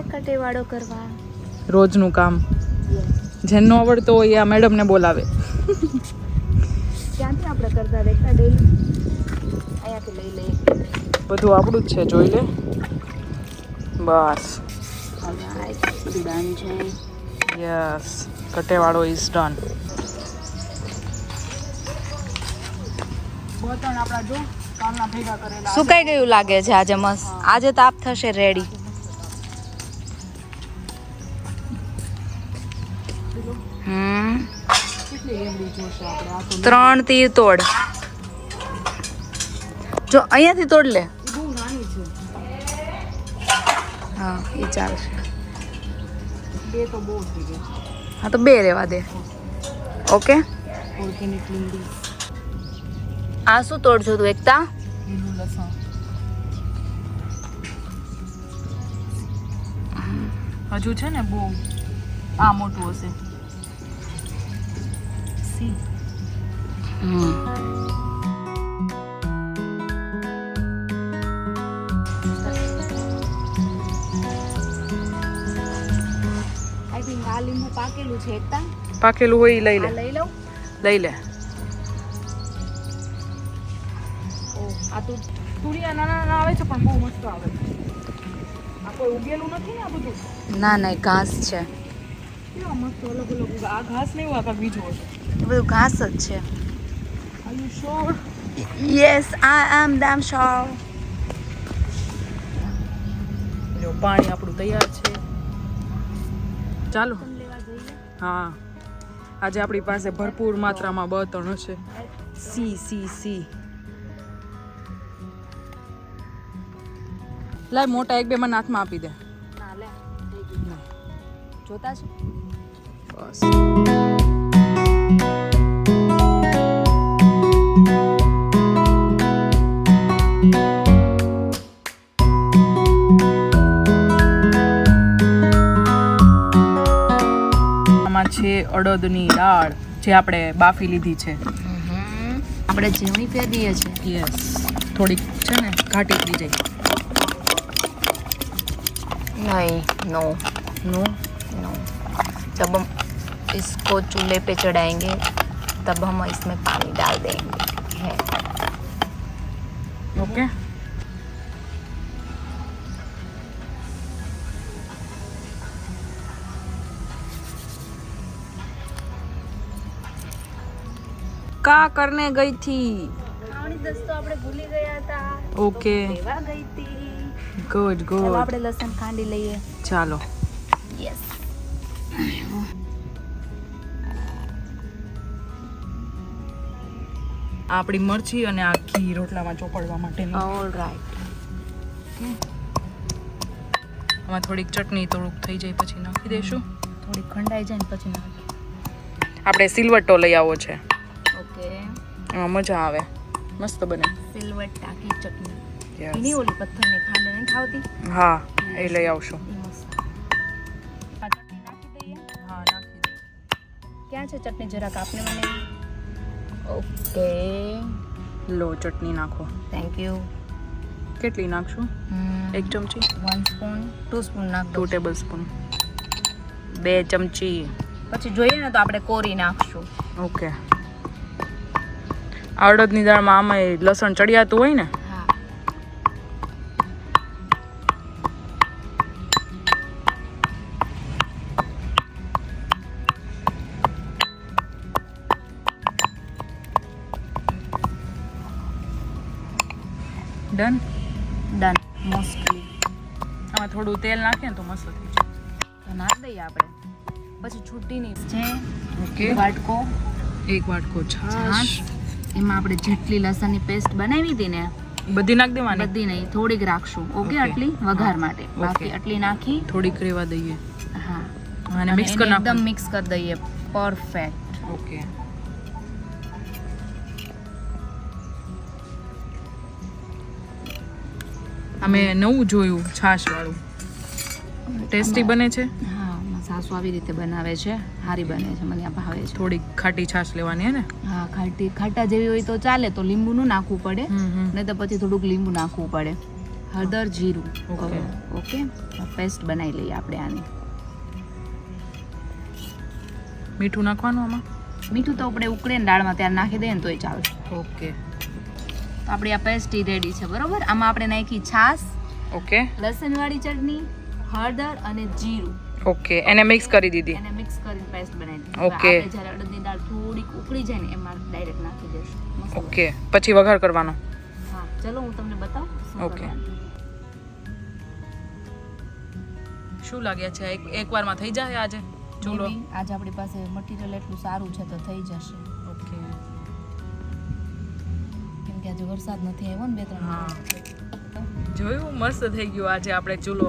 છે કટેવાળો કરવા? રોજનું કામ. જેનો ન આવડતો હોય આ મેડમને બોલાવે. ક્યાંથી આપણે કરતા રહેતા ડેલી? અહીંયાથી લઈ લઈએ. બધું આપણું જ છે જોઈ લે. બસ. ડન છે યસ કટેવાળો ઇઝ ડન સુકાઈ ગયું લાગે છે આજે મસ્ત. આજે તાપ થશે રેડી ત્રણ તીર તોડ. જો અહીંયાથી તોડ લે. હા, એ ચાલશે. બહુ થઈ ગઈ હા, તો બે રહેવા દે. ઓકે? આ શું તોડજો તું, એકતા? હજુ છે ને બહુ આ મોટું હશે. આઈ થિંક આ લીંબુ પાકેલું છે એકતા પાકેલું હોય એ લઈ લે લઈ લઉં લઈ લે ઓ આ તો તુરિયા નાના નાના આવે છે પણ બહુ મસ્ત આવે આ કોઈ ઉગેલું નથી ને આ બધું ના ના ઘાસ છે આ ઘાસ નહીં આ બીજું હશે. બધું ઘાસ જ છે. Are you sure yes I am damn sure જો પાણી આપણું તૈયાર છે. ચાલો. હા. આજે આપણી પાસે ભરપૂર માત્રામાં બતણ છે સી સી સી. લાય મોટા એક બે મને હાથમાં આપી દે. જોતા છો? us. છે અડદની દાળ જે આપણે બાફી લીધી છે. આપણે જેવણી પહેરીએ છીએ. યસ થોડીક છે ને ઘાટી થઈ જાય. નહીં નો નો નો જબ इसको चूल्हे पे चढ़ाएंगे तब हम इसमें पानी डाल देंगे है ઓકે કા કરને ગઈ થી ખાવણી દસ્તો આપણે ભૂલી ગયા હતા ઓકે લેવા ગઈ હતી ગુડ ચાલો ગુડ આપણે લસણ ખાંડી લઈએ ચાલો આપણી મરચી અને આ ઘી રોટલામાં ચોપડવા માટેની. ઓલ રાઈટ આમાં થોડીક ચટણી થોડુંક થઈ જાય પછી નાખી દઈશું થોડીક ખંડાઈ જાય ને પછી નાખી. આપણે સિલવટ્ટો લઈ આવો છે. ઓકે. મજા આવે. મસ્ત બને. સિલવટ ટાકી ચટણી. એની ઓલી પથ્થરની ખાંડ નહીં ખાવતી? હા એ લઈ આવશું. ક્યાં છે ચટણી? જરાક આપને મને. ઓકે. લો ચટણી નાખો. થેન્ક યુ કેટલી નાખશું? એક ચમચી? વન સ્પૂન ટુ સ્પૂન નાખ ટુ ટેબલ સ્પૂન બે ચમચી. પછી જોઈએ ને તો આપણે કોરી નાખશું. ઓકે. અડદની દાળમાં આમાં લસણ ચડિયાતું હોય ને આમાં થોડું તેલ નાખીએ ને તો મસ્ત થઈ જાય. તો દઈએ આપણે. પછી છૂટીની છે. ઓકે. વાટકો. એક વાટકો છાશ. એમાં આપણે જેટલી લસણની પેસ્ટ બનાવી હતી ને બધી નાખ દેવાની? બધી નહીં થોડીક રાખશું. ઓકે આટલી? વઘાર માટે. બાકી આટલી નાખી. થોડીક રેવા દઈએ. હા. અને મિક્સ કરી એકદમ મિક્સ કરી દઈએ. Perfect okay. અમે નવું જોયું છાશ વાળું ટેસ્ટી બને છે? હા સાસુ આવી રીતે બનાવે છે સારી બને છે મને આ ભાવે છે. થોડીક ખાટી છાશ લેવાની હે ને? હા ખાટી ખાટા જેવી હોય તો ચાલે તો લીંબુનું નાખવું પડે. નહીં તો પછી થોડુંક લીંબુ નાખવું પડે. હળદર જીરું. ઓકે. ઓકે. પેસ્ટ બનાવી લઈએ આપણે આની. મીઠું નાખવાનું આમાં? મીઠું તો આપણે ઉકળે ને દાળમાં ત્યારે નાખી દઈએ ને તોય ચાલશે ઓકે. તો આપણી આ પેસ્ટી રેડી છે બરોબર? આમાં આપણે નાખી છાશ ઓકે. લસણવાળી ચટણી હળદર અને જીરું. ઓકે એને મિક્સ કરી દીધી. એને મિક્સ કરીને પેસ્ટ બનાવી દીધી. ઓકે. જ્યારે અડદની દાળ થોડીક ઉકળી જાય ને એમાં ડાયરેક્ટ નાખી દેશું ઓકે પછી વઘાર કરવાનો. હા ચલો હું તમને બતાવું ઓકે. શું લાગ્યા છે? એક એકવારમાં થઈ જાય આજે? ચૂલો આજે આપણી પાસે મટીરિયલ એટલું સારું છે તો થઈ જશે. કે વરસાદ નથી આવ્યો ને બે ત્રણ. જોયું? મસ્ત થઈ ગયું આજે આપણે ચૂલો.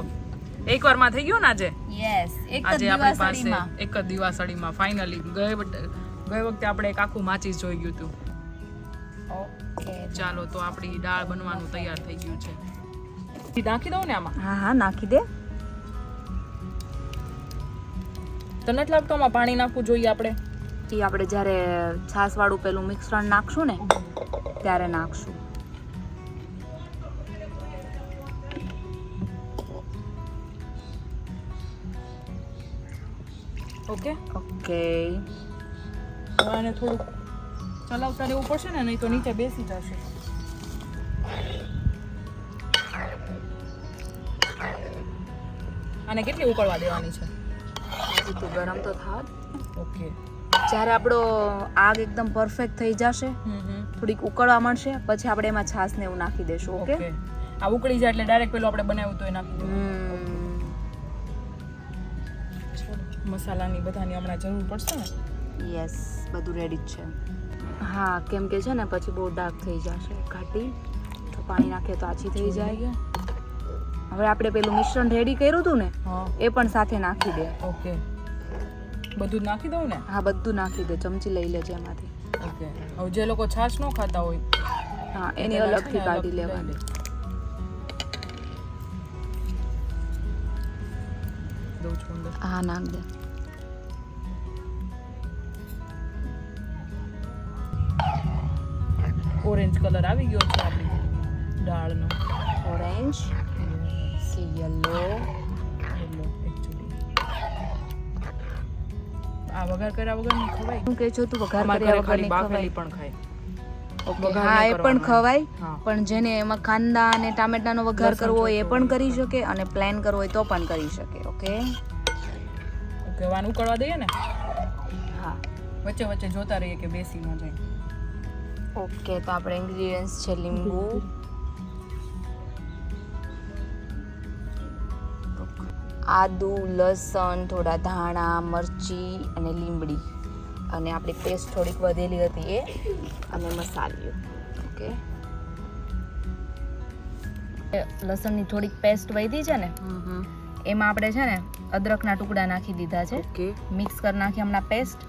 એક વારમાં થઈ ગયો ને આજે? યસ એક જ દિવાસળીમાં એક જ દિવાસળીમાં ફાઇનલી ગઈ ગઈ વખતે આપણે એક આખું માચીસ જોઈ ગયું હતું. ઓકે ચાલો તો આપણી દાળ બનવાનું તૈયાર થઈ ગયું છે. નાખી દઉં ને આમાં? હા હા નાખી દે. તને નથી લાગતો આમાં પાણી નાખવું જોઈએ આપણે? એ આપણે જ્યારે છાસવાળું પેલું મિશ્રણ નાખશું ને ત્યારે નાખશું. ઓકે ઓકે આને થોડુંક ચલાવતા રહેવું પડશે ને નહીં તો નીચે બેસી જશે. આને કેટલી ઉકળવા દેવાની છે? તો ગરમ તો થાત. ઓકે જ્યારે આપણો આગ એકદમ પરફેક્ટ થઈ જશે થોડીક ઉકળવા મળશે પછી આપણે એમાં છાસ ને એવું નાખી દેશું ઓકે? આ ઉકળી જાય એટલે ડાયરેક્ટ પેલું આપણે બનાવ્યું તો એ નાખી મસાલાની બધાની હમણાં જરૂર પડશે ને? યસ બધું રેડી જ છે. હા કેમ કે છે ને પછી બહુ ડાર્ક થઈ જશે ઘાટી. તો પાણી નાખીએ તો આછી થઈ જાય. હવે આપણે પેલું મિશ્રણ રેડી કર્યું હતું ને એ પણ સાથે નાખી દે. ઓકે. બધું નાખી દઉં ને? હા બધું નાખી દે ચમચી લઈ લેજે એમાંથી. ઓકે. હવે જે લોકો છાશ ન ખાતા હોય હા એની અલગથી કાઢી લેવાની દઉં છું અંદર. હા નાખ દે. ઓરેન્જ કલર આવી ગયો છે આપણી દાળનો. ઓરેન્જ સી યલો યલો આ વઘાર કર્યા વગર નહીં ખવાય. શું કે છો? તું વઘાર કર્યા વગર નહીં ખવાય. પણ ખાય. હા એ પણ ખવાય પણ જેને એમાં કાંદા અને ટામેટાનો વઘાર કરવો હોય એ પણ કરી શકે અને પ્લેન કરવો હોય તો પણ કરી શકે ઓકે? ઓકે વાન ઉકળવા દઈએ ને? હા. વચ્ચે વચ્ચે જોતા રહીએ કે બેસી ન જાય. ઓકે તો આપણે ઇન્ગ્રેડિયન્ટ્સ છે લીંબુ. આદુ લસણ થોડા ધાણા મરચી અને લીમડી અને આપણી પેસ્ટ થોડીક વધેલી હતી એ અને મસાલિયો ઓકે? લસણની થોડીક પેસ્ટ વધી છે ને એમાં આપણે છે ને અદરકના ટુકડા નાખી દીધા છે. મિક્સ કરી નાખી હમણાં પેસ્ટ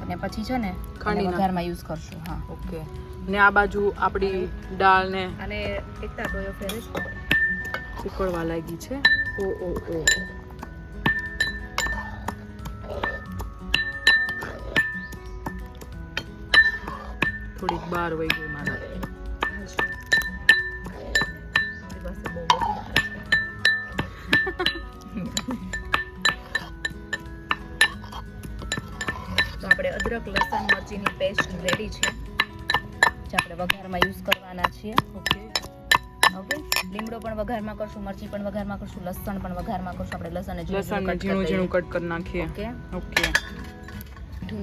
અને પછી છે ને ખાંડી વઘારમાં યુઝ કરશું હા. ઓકે. ને આ બાજુ આપણી દાળ ને અને એકતા ડોયો ફેરે ઉકળવા લાગી છે. ઓ ઓ ઓ. થોડીક બાર વહી ગઈ મારા તો આપણે અદરક લસણ મરચીની પેસ્ટ રેડી છે. જે આપણે વઘારમાં યુઝ કરવાના છીએ. ઓકે ઓકે લીમડો પણ વઘારમાં કરશું મરચી પણ વઘારમાં કરશું લસણ પણ વઘારમાં કરશું. આપણે લસણ ને લસણ ઝીણું ઝીણું કટ કરી નાખીએ. ઓકે ઓકે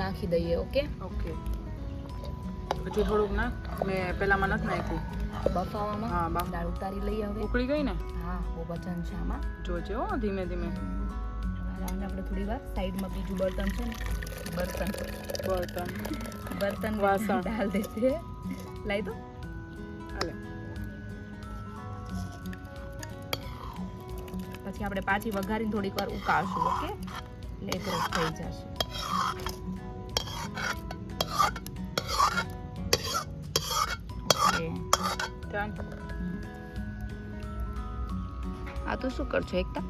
નાખી દઈએ ઓકે ઓકે પછી થોડુંક ના મેં પેલામાં નથી નાખ્યું. બફાવામાં? હા, બફ- દાળ ઉતારી લઈએ હવે. ઉકળી ગઈ ને? હા બહુ વજન છે આમાં. જોજે હો ધીમે ધીમે. આને આપણે થોડી વાર સાઈડમાં બીજું બર્તન છે ને? બર્તન. બર્તન. બર્તન વાસણ. ડાલ દેતે લાઈ દો. હાલે. પછી આપણે પાછી વઘારીને થોડીક વાર ઉકાળશું ઓકે? એટલે એક રસ થઈ જશે. આ તો શું કરશો એકતા?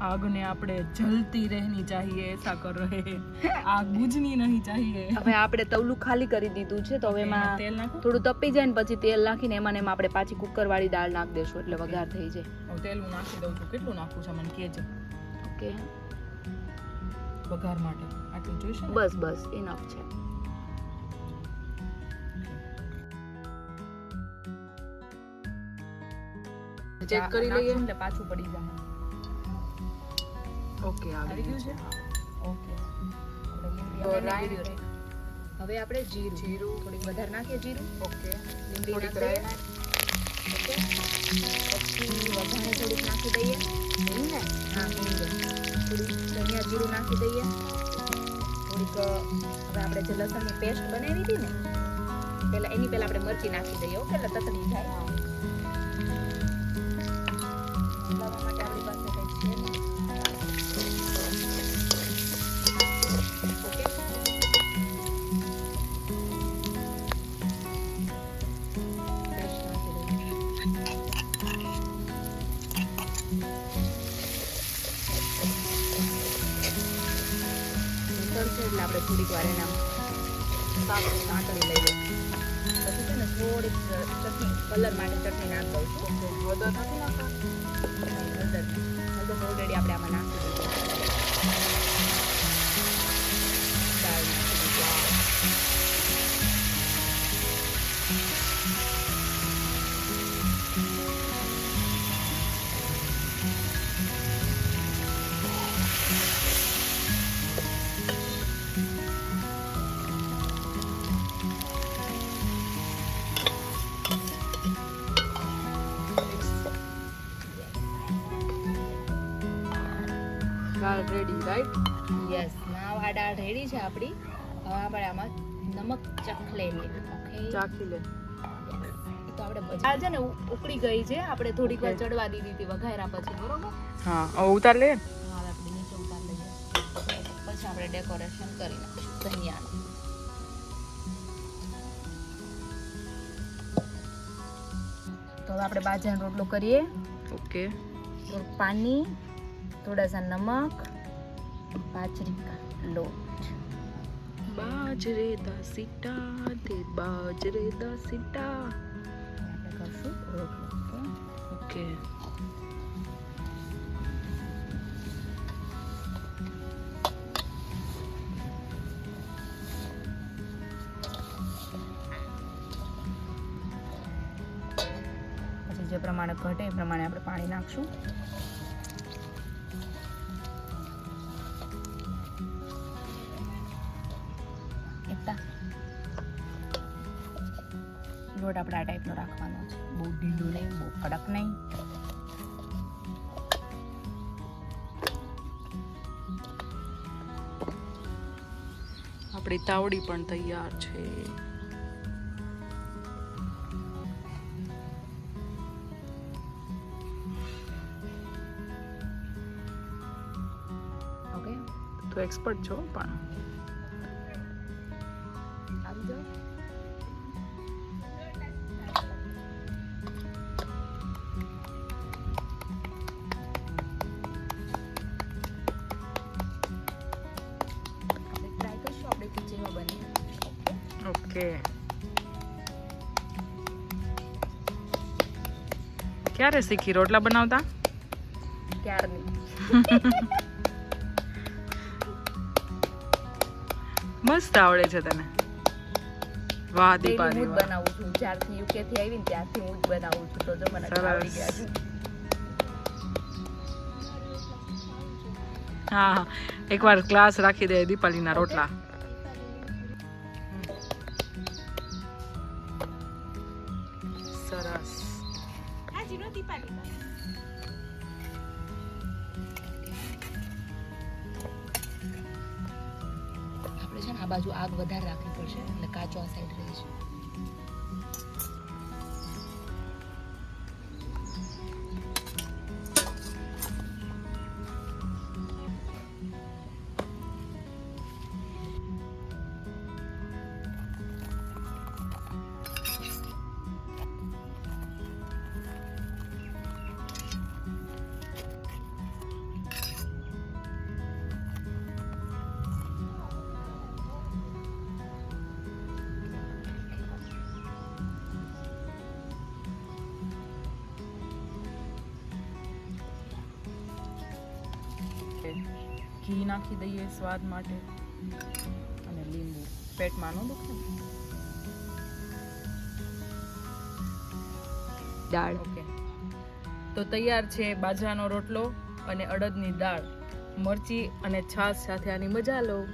આગને આપણે જલતી રહેની ચાહીએ એસા કર રહે આગ બુજની નહીં ચાહીએ. હવે આપણે તવલું ખાલી કરી દીધું છે તો હવે એમાં તેલ નાખો. થોડું તપી જાય ને પછી તેલ નાખીને એમાં એમાં આપણે પાછી કુકર વાળી દાળ નાખી દેશું એટલે વઘાર થઈ જાય. તેલ હું નાખી દઉં છું. કેટલું નાખું છે મને કહેજો. ઓકે. વઘાર માટે. આટલું જોઈશે બસ બસ ઇનફ છે. ચેક કરી લઈએ. એટલે પાછું પડી જાય. ઓકે આવી ગયું છે. ઓકે. હવે આપણે જીરું. જીરું. થોડીક વધારે નાખીએ જીરું. ઓકે. લીમડી નાખીએ. પછી વઘારે થોડીક નાખી દઈએ. ને? હા થોડીક. ધનિયા જીરું નાખી દઈએ. થોડીક હવે આપણે જે લસણની પેસ્ટ બનાવી હતી ને પેલા એની પહેલાં આપણે મરચી નાખી દઈએ ઓકે? એટલે તતડી જાય તરશે એટલે આપણે થોડીક વાર એના સાંકળી સાંકળી લઈએ. પછી છે ને થોડીક ચટણી કલર માટે ચટણી નાખી દઉં છું. હળદર નથી નાખવા હળદર ઓલરેડી આપણે આમાં નાખી રાઈટ યસ નાવ આ દાળ રેડી છે આપણી. હવે આપણે આમાં નમક ચખ લઈએ. ઓકે ચાખી લે. તો આપણે પછી છે ને ઉકળી ગઈ છે. આપણે થોડીક વાર ચડવા દીધી હતી વઘાયરા પછી બરોબર? હા ઉતાર લે. હા આપણે નીચે ઉતાર લઈએ. પછી આપણે ડેકોરેશન કરી નાખીશું ધનિયાનું. તો હવે આપણે બાજરાનો રોટલો કરીએ. ઓકે પાણી થોડા સા નમક બાજરી કા લોટ. બાજરે દા સીટા તે બાજરે દા સીટા. ઓકે. જે પ્રમાણે ઘટે એ પ્રમાણે આપણે પાણી નાખશું. આપણી તાવડી પણ તૈયાર છે. તો એક્સપર્ટ છો પણ. ઓકે ક્યારે શીખી રોટલા બનાવતા મસ્ત આવડે છે તને વાહ દીપાલી. બનાવું છું. જ્યારથી યુકે થી આવી ને ત્યારથી હું બનાવું છું. તો જો મને આવડી ગયા છે. હા હા. એકવાર ક્લાસ રાખી દે દીપાલીના રોટલા. ઘી નાખી દઈએ સ્વાદ માટે. અને લીંબુ. પેટમાં ન દુખે. દાળ. ઓકે. તો તૈયાર છે બાજરાનો રોટલો અને અડદની દાળ. મરચી અને છાશ સાથે આની મજા લો.